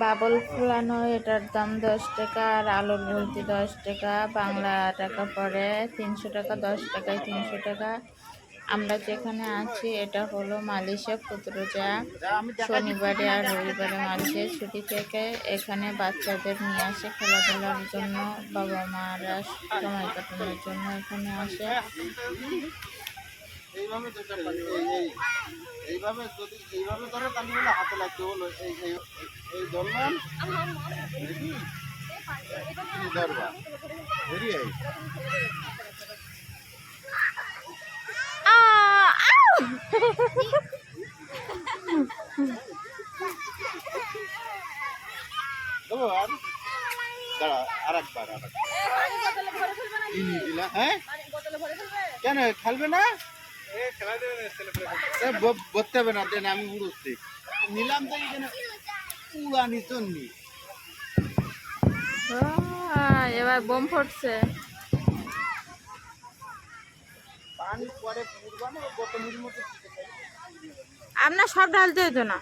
Bubble ফুলানো, এটার দাম দশ টাকা আর আলুর ভর্তি দশ টাকা। বাংলা টাকা পড়ে তিনশো টাকা, দশ টাকায় তিনশো টাকা। আমরা যেখানে আছি, এটা হলো মালয়েশিয়া ফুতরোজা শনিবারে আর রবিবারে মালয়েশিয়া ছুটি থেকে এখানে বাচ্চাদের নিয়ে আসে খেলাধুলার জন্য। বাবা মারা সময় কাটানোর জন্য এখানে আসে। এইভাবে এইভাবে যদি এইভাবে ধরে তাহলে বলে হাতে লাগবে হলো এই এই ধরলাম। ধরবা। আর? দাঁড়া আর একবার আর হ্যাঁ? কেন খেলবে না? বলতে হবে না দেন আমি উড়ুচ্ছি। নিলাম তো এখানে। উড়ানি চন্নি আহ, এবার বোম ফুটছে। আপনার সব ঢালতে হতো না।